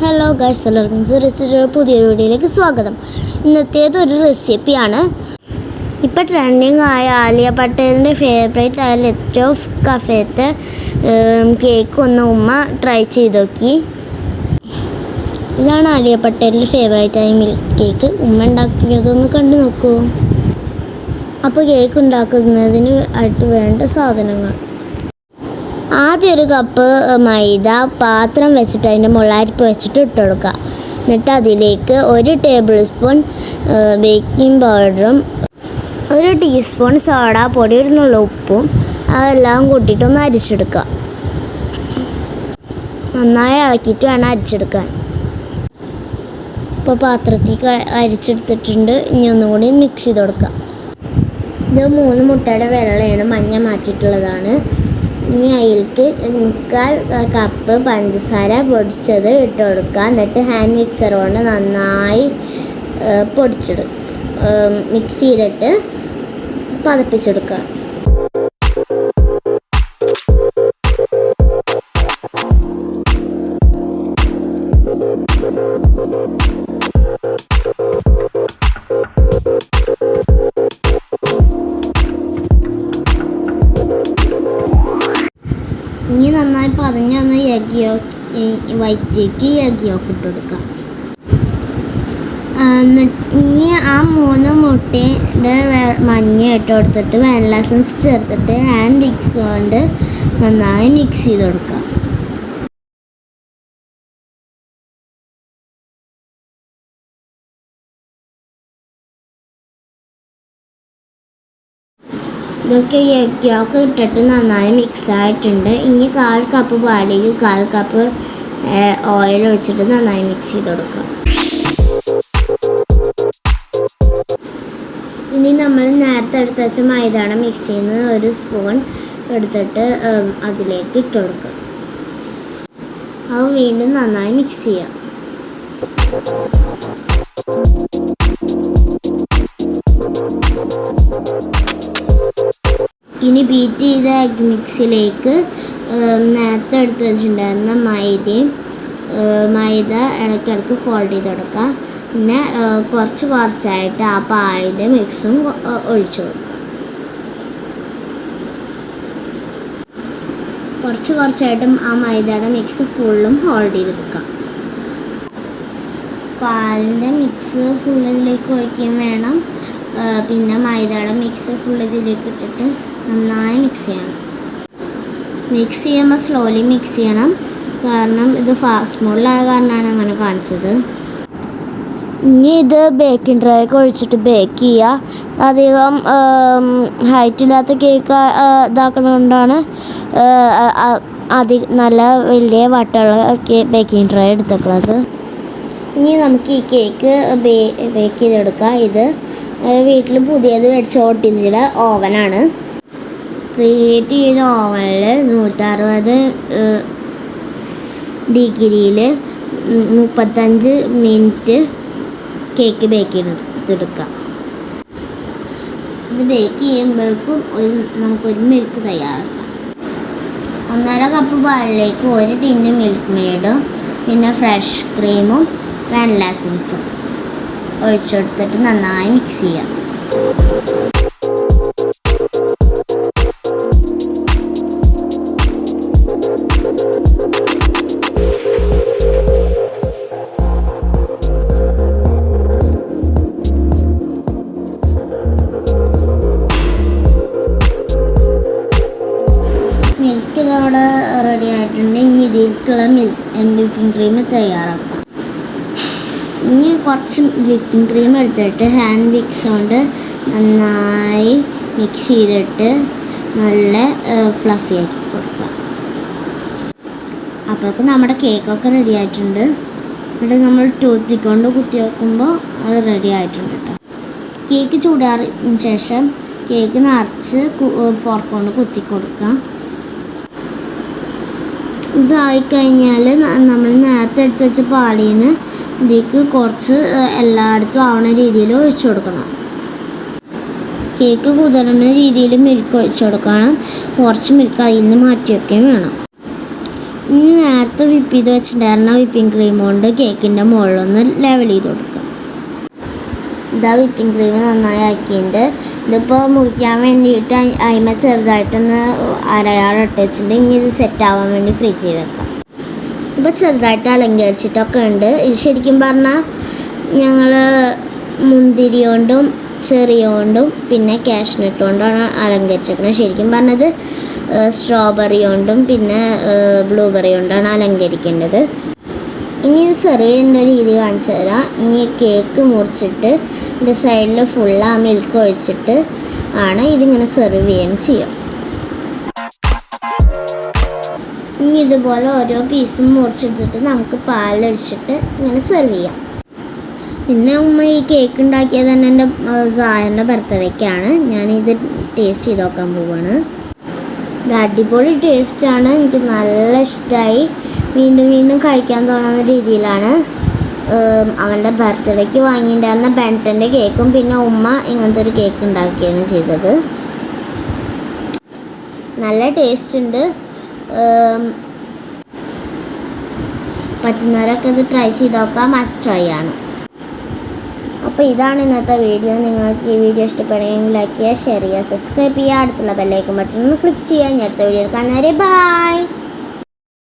Hello guys എല്ലാവർക്കും റെസിപ്പിയുടെ പുതിയ വീഡിയോയിലേക്ക് സ്വാഗതം. ഇന്നത്തേത് ഒരു റെസിപ്പിയാണ് ഇപ്പം ട്രെൻഡിങ് ആയ ആലിയ പട്ടേലിന്റെ ഫേവറേറ്റ് ആയ ലെറ്റ് ഓഫ് കഫേത്തെ കേക്ക് ഒന്ന് ഉമ്മ ട്രൈ ചെയ്ത് നോക്കി. ഇതാണ് ആലിയ പട്ടേലിന്റെ ഫേവറേറ്റ് ആയ മിൽക്ക് കേക്ക് ഉമ്മ ഉണ്ടാക്കിയതൊന്ന് കണ്ടു നോക്കൂ. അപ്പോൾ കേക്ക് ഉണ്ടാക്കുന്നതിന് ആയിട്ട് വേണ്ട സാധനങ്ങൾ. ആദ്യം ഒരു കപ്പ് മൈദ പാത്രം വെച്ചിട്ട് അതിന്റെ മുളാരിപ്പ് വെച്ചിട്ട് ഇട്ട് കൊടുക്കുക. എന്നിട്ട് അതിലേക്ക് ഒരു ടേബിൾ സ്പൂൺ ബേക്കിംഗ് പൗഡറും ഒരു ടീസ്പൂൺ സോഡ പൊടി ഒരു നുള്ള ഉപ്പും അതെല്ലാം കൂട്ടിയിട്ട് ഒന്ന് അരിച്ചെടുക്കുക. നന്നായി ഇളക്കിയിട്ട് വേണം അരിച്ചെടുക്കാൻ. ഇപ്പോൾ പാത്രത്തിൽ അരിച്ചെടുത്തിട്ടുണ്ട്. ഇനി ഒന്നും കൂടി മിക്സ് ചെയ്ത് കൊടുക്കുക ഇത് മൂന്ന് മുട്ടയുടെ വെള്ളയാണ് മഞ്ഞ മാറ്റിയിട്ടുള്ളതാണ്. ഇനി അതിലേക്ക് മുക്കാൽ കപ്പ് പഞ്ചസാര പൊടിച്ചത് ഇട്ട് കൊടുക്കുക എന്നിട്ട് ഹാൻഡ് മിക്സർ കൊണ്ട് നന്നായി പൊടിച്ചിടും മിക്സ് ചെയ്തിട്ട് പതപ്പിച്ചെടുക്കുക. ഇനി നന്നായി പതഞ്ഞ് ഒന്ന് യഗിയോ വൈറ്റേക്ക് യഗിയോക്ക് ഇട്ട് കൊടുക്കാം. ആ, എന്നിട്ട് ഇനി ആ മൂന്ന് മുട്ടയുടെ മഞ്ഞ ഇട്ട് കൊടുത്തിട്ട് വാനില എസൻസ് ചേർത്തിട്ട് ആൻഡ് മിക്സ് കൊണ്ട് നന്നായി മിക്സ് ചെയ്ത് കൊടുക്കാം. ഇതൊക്കെ ഈ എഗ്ഗൊക്കെ ഇട്ടിട്ട് നന്നായി മിക്സ് ആയിട്ടുണ്ട്. ഇനി കാൽ കപ്പ് പാലിലേക്ക് കാൽ കപ്പ് ഓയിൽ ഒഴിച്ചിട്ട് നന്നായി മിക്സ് ചെയ്ത് കൊടുക്കുക ഇനി നമ്മൾ നേരത്തെ എടുത്ത് വെച്ച മൈദാണ മിക്സിയിൽ നിന്ന് ഒരു സ്പൂൺ എടുത്തിട്ട് അതിലേക്ക് ഇട്ട് കൊടുക്കുക അത് വീണ്ടും നന്നായി മിക്സ് ചെയ്യാം. ഇനി ബീറ്റ് ചെയ്ത എഗ് മിക്സിലേക്ക് നേരത്തെ എടുത്ത് വെച്ചിട്ടുണ്ടായിരുന്ന മൈദയും മൈദ ഇടയ്ക്കിടയ്ക്ക് ഫോൾഡ് ചെയ്ത് കൊടുക്കുക. പിന്നെ കുറച്ച് കുറച്ചായിട്ട് ആ പാലിന്റെ മിക്സും ഒഴിച്ചു കൊടുക്കുക. കുറച്ച് കുറച്ചായിട്ടും ആ മൈദയുടെ മിക്സ് ഫുള്ളും ഹോൾഡ് ചെയ്തെടുക്കുക പാലിന്റെ മിക്സ് ഫുൾ ഇതിലേക്ക് ഒഴിക്കുകയും വേണം. പിന്നെ മൈദയുടെ മിക്സ് ഫുൾ ഇതിലേക്ക് ഇട്ടിട്ട് നന്നായി മിക്സ് ചെയ്യണം. മിക്സ് ചെയ്യുമ്പോൾ സ്ലോലി മിക്സ് ചെയ്യണം. കാരണം ഇത് ഫാസ്റ്റ് മോഡിലായ കാരണമാണ് അങ്ങനെ കാണിച്ചത്. ഇനി ഇത് ബേക്കിംഗ് ട്രേ ഒക്കെ ഒഴിച്ചിട്ട് ബേക്ക് ചെയ്യുക അധികം ഹൈറ്റ് ഇല്ലാത്ത കേക്ക് ഇതാക്കുന്നതുകൊണ്ടാണ് അധികം നല്ല വലിയ വട്ടമുള്ള ബേക്കിംഗ് ട്രേ എടുത്തേക്കുന്നത് ഇനി നമുക്ക് ഈ കേക്ക് ബേക്ക് ചെയ്തെടുക്കാം. ഇത് വീട്ടിൽ പുതിയത് മേടിച്ച ഓട്ടിച്ചിയുടെ ഓവനാണ് ക്രിയേറ്റ് ചെയ്ത ഓവനിൽ നൂറ്ററുപത് ഡിഗ്രിയിൽ മുപ്പത്തഞ്ച് മിനിറ്റ് കേക്ക് ബേക്ക് ചെയ്തെടുക്കാം ഇത് ബേക്ക് ചെയ്യുമ്പോഴേക്കും ഒരു നമുക്കൊരു മിൽക്ക് തയ്യാറാക്കാം. ഒന്നര കപ്പ് പാലിലേക്ക് ഒരു ടിന്ന് മിൽക്ക് മെയ്ഡും പിന്നെ ഫ്രഷ് ക്രീമും വാനില എസൻസും ഒഴിച്ചെടുത്തിട്ട് നന്നായി മിക്സ് ചെയ്യാം. എന്റെ വിപ്പിംഗ് ക്രീം തയ്യാറാക്കാം. ഇനി കുറച്ച് വിപ്പിംഗ് ക്രീം എടുത്തിട്ട് ഹാൻഡ് മിക്സ് കൊണ്ട് നന്നായി മിക്സ് ചെയ്തിട്ട് നല്ല ഫ്ലഫി ആക്കി കൊടുക്കാം. അപ്പോഴേക്കും നമ്മുടെ കേക്കൊക്കെ റെഡി ആയിട്ടുണ്ട്. എന്നിട്ട് നമ്മൾ ടൂത്ത് പിക്ക് കൊണ്ട് കുത്തി വെക്കുമ്പോൾ അത് റെഡി ആയിട്ടുണ്ട് കേട്ടോ കേക്ക് ചൂടാറിന് ശേഷം കേക്ക് നിറച്ച് ഫോർക്ക് കൊണ്ട് കുത്തി കൊടുക്കാം. ഇതായി കഴിഞ്ഞാൽ നമ്മൾ നേരത്തെ എടുത്ത് വെച്ച പാലിൽ നിന്ന് ഇതിലേക്ക് കുറച്ച് എല്ലായിടത്തും ആവണ രീതിയിൽ ഒഴിച്ചു കൊടുക്കണം. കേക്ക് കുതിരുന്ന രീതിയിൽ മിൽക്ക് ഒഴിച്ചു കൊടുക്കണം. കുറച്ച് മിൽക്ക് അതിൽ നിന്ന് മാറ്റി വയ്ക്കുകയും വേണം. ഇനി നേരത്തെ വിപ്പ് ചെയ്ത് വെച്ചിട്ടുണ്ടായിരുന്ന വിപ്പിംഗ് ക്രീം കൊണ്ട് കേക്കിന്റെ മുകളിലൊന്ന് ലെവൽ ചെയ്ത് കൊടുക്കുക ഇതാ വിപ്പിംഗ് ക്രീം നന്നായി ആക്കിയിട്ടുണ്ട്. ഇതിപ്പോൾ മുറിക്കാൻ വേണ്ടിയിട്ട് അതിമ ചെറുതായിട്ടൊന്ന് അരയാളം ഇട്ട് വെച്ചിട്ടുണ്ട്. ഇനി ഇത് സെറ്റ് ആവാൻ വേണ്ടി ഫ്രിഡ്ജിൽ വെക്കാം. ഇപ്പോൾ ചെറുതായിട്ട് അലങ്കരിച്ചിട്ടൊക്കെ ഉണ്ട്. ഇത് ശരിക്കും പറഞ്ഞാൽ ഞങ്ങൾ മുന്തിരി കൊണ്ടും ചെറിയ കൊണ്ടും പിന്നെ കാഷ്നട്ട് കൊണ്ടാണ് അലങ്കരിച്ചിരിക്കുന്നത് ശരിക്കും പറഞ്ഞത് സ്ട്രോബെറി കൊണ്ടും പിന്നെ ബ്ലൂബെറി കൊണ്ടാണ് അലങ്കരിക്കേണ്ടത്. ഇനി ഇത് സെർവ് രീതി കാണിച്ചു തരാം. ഇനി കേക്ക് മുറിച്ചിട്ട് ഇതിന്റെ സൈഡിൽ ഫുള്ള് ആ മിൽക്ക് ഒഴിച്ചിട്ട് ആണ് ഇതിങ്ങനെ സെർവ് ചെയ്യാൻ ചെയ്യാം. ഇനി ഇതുപോലെ ഓരോ പീസും മുറിച്ചെടുത്തിട്ട് നമുക്ക് പാലൊഴിച്ചിട്ട് ഇങ്ങനെ സെർവ് ചെയ്യാം. പിന്നെ ഉമ്മ ഈ കേക്ക് ഉണ്ടാക്കിയത് തന്നെ എന്റെ സാറിന്റെ ബർത്ത്ഡേക്കാണ് ഞാനിത് ടേസ്റ്റ് ചെയ്ത് നോക്കാൻ പോവാണ്. അടിപൊളി ടേസ്റ്റാണ്. എനിക്ക് നല്ല ഇഷ്ടമായി വീണ്ടും വീണ്ടും കഴിക്കാൻ തോന്നുന്ന രീതിയിലാണ്. അവന്റെ ബർത്ത്ഡേക്ക് വാങ്ങിയിട്ടുണ്ടായിരുന്ന ബെന്റന്റെ കേക്കും പിന്നെ ഉമ്മ ഇങ്ങനത്തെ ഒരു കേക്ക് ഉണ്ടാക്കിയാണ് ചെയ്തത്. നല്ല ടേസ്റ്റ് ഉണ്ട്. പറ്റുന്നവരൊക്കെ ഇത് ട്രൈ ചെയ്ത് നോക്കാം. മസ്റ്റ് ട്രൈ ആണ്. അപ്പോൾ ഇതാണ് ഇന്നത്തെ വീഡിയോ. നിങ്ങൾക്ക് ഈ വീഡിയോ ഇഷ്ടപ്പെടുകയെങ്കിൽ ലൈക്ക് ചെയ്യുക ഷെയർ ചെയ്യുക സബ്സ്ക്രൈബ് ചെയ്യുക. അടുത്തുള്ള ബെല്ലൈക്കൺ ബട്ടൺ ഒന്ന് ക്ലിക്ക് ചെയ്യുക. ഇനി അടുത്ത വീഡിയോ കാണുന്നവരെ ബൈ